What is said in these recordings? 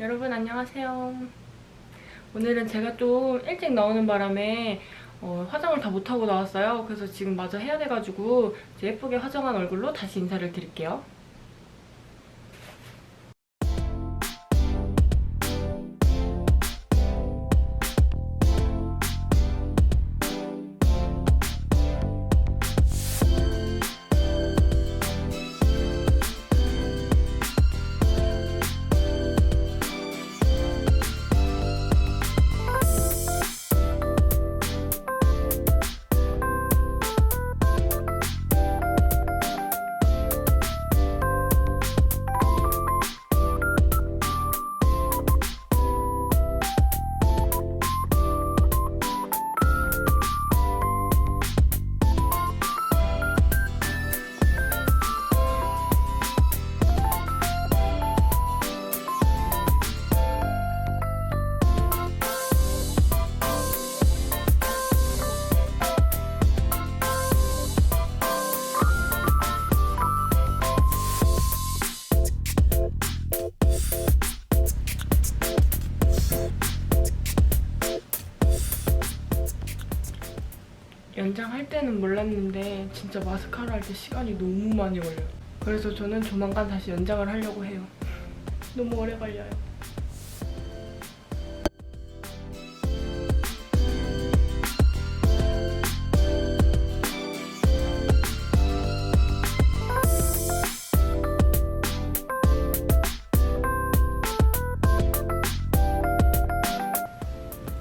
여러분 안녕하세요. 오늘은 제가 좀 일찍 나오는 바람에 어, 화장을 다 못하고 나왔어요. 그래서 지금 마저 해야 돼가지고 예쁘게 화장한 얼굴로 다시 인사를 드릴게요. 연장할 때는 몰랐는데 진짜 마스카라 할 때 시간이 너무 많이 걸려요. 그래서 저는 조만간 다시 연장을 하려고 해요. 너무 오래 걸려요.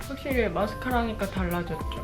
확실히 마스카라 하니까 달라졌죠.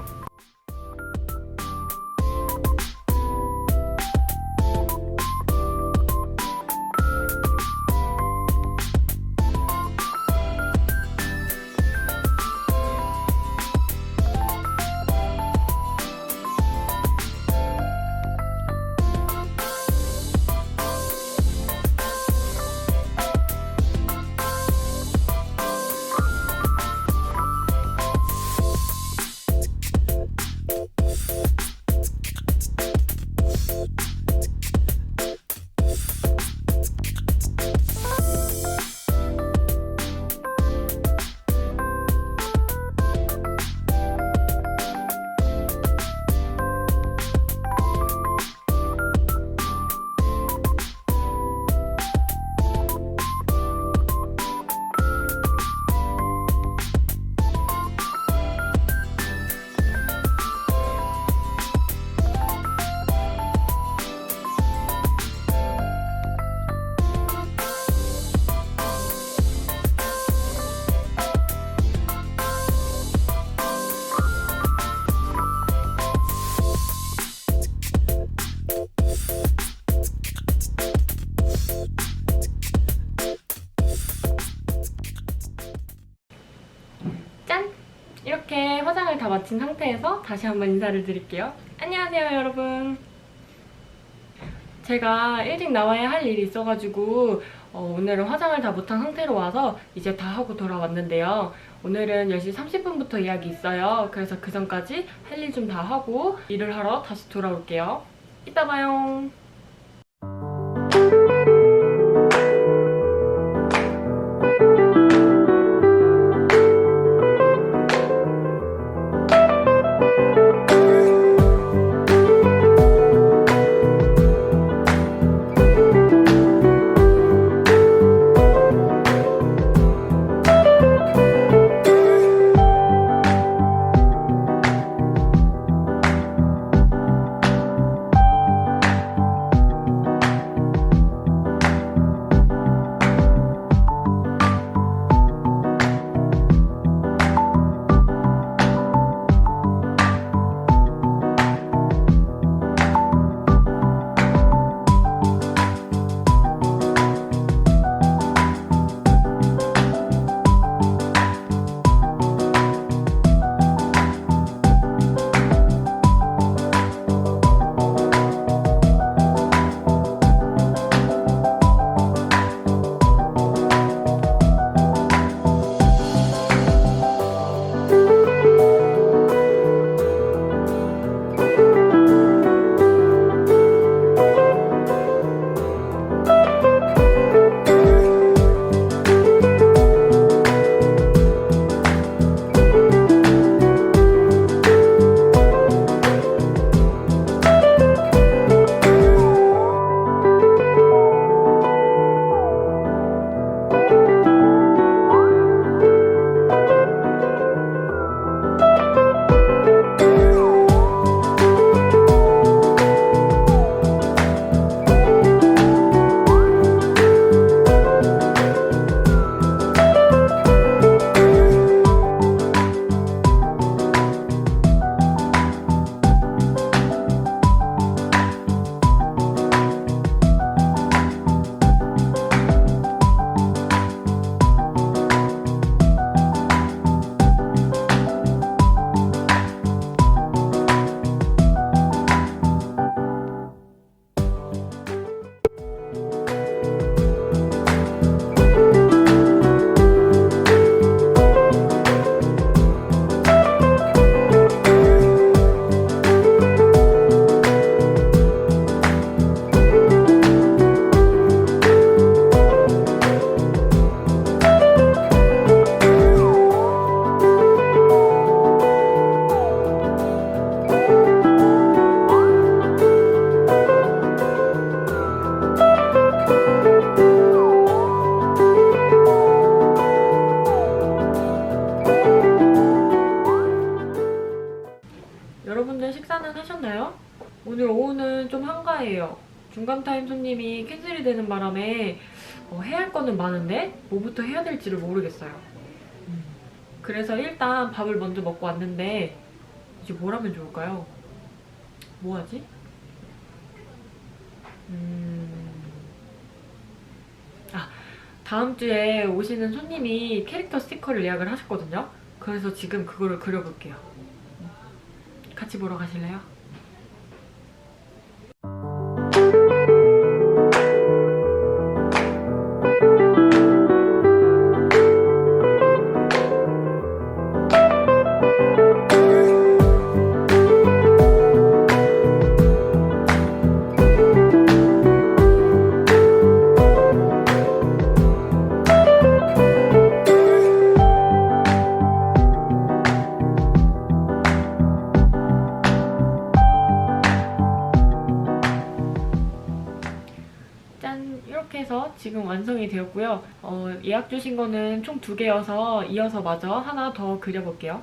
화장을 다 마친 상태에서 다시 한번 인사를 드릴게요. 안녕하세요, 여러분. 제가 일찍 나와야 할 일이 있어가지고 어, 오늘은 화장을 다 못한 상태로 와서 이제 다 하고 돌아왔는데요. 오늘은 10시 30분부터 예약이 있어요. 그래서 그 전까지 할 일 좀 다 하고 일을 하러 다시 돌아올게요. 이따 봐요. 한가해요. 중간 타임 손님이 캔슬이 되는 바람에 어, 해야 할 거는 많은데 뭐부터 해야 될지를 모르겠어요. 음, 그래서 일단 밥을 먼저 먹고 왔는데 이제 뭘 하면 좋을까요? 뭐 하지? 음... 아, 다음 주에 오시는 손님이 캐릭터 스티커를 예약을 하셨거든요. 그래서 지금 그거를 그려볼게요. 같이 보러 가실래요? 되었고요. 어, 예약 주신 거는 총 두 개여서 이어서 마저 하나 더 그려볼게요.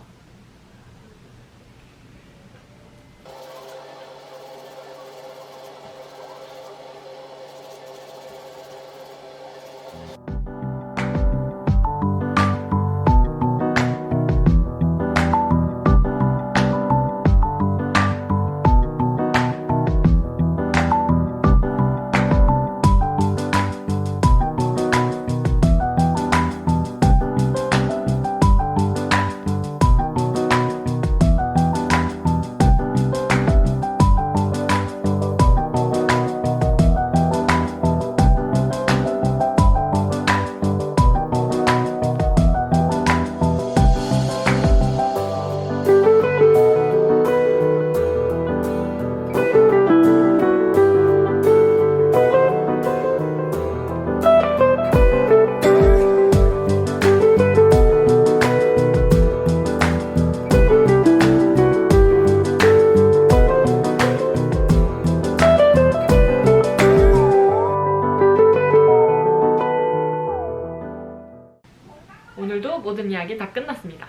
모든 이야기 다 끝났습니다.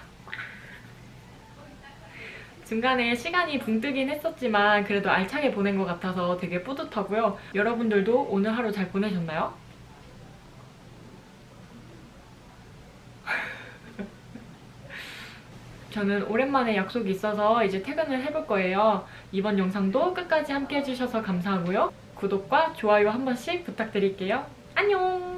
중간에 시간이 붕 뜨긴 했었지만 그래도 알차게 보낸 것 같아서 되게 뿌듯하고요. 여러분들도 오늘 하루 잘 보내셨나요? 저는 오랜만에 약속이 있어서 이제 퇴근을 해볼 거예요. 이번 영상도 끝까지 함께 해주셔서 감사하고요. 구독과 좋아요 한 번씩 부탁드릴게요. 안녕!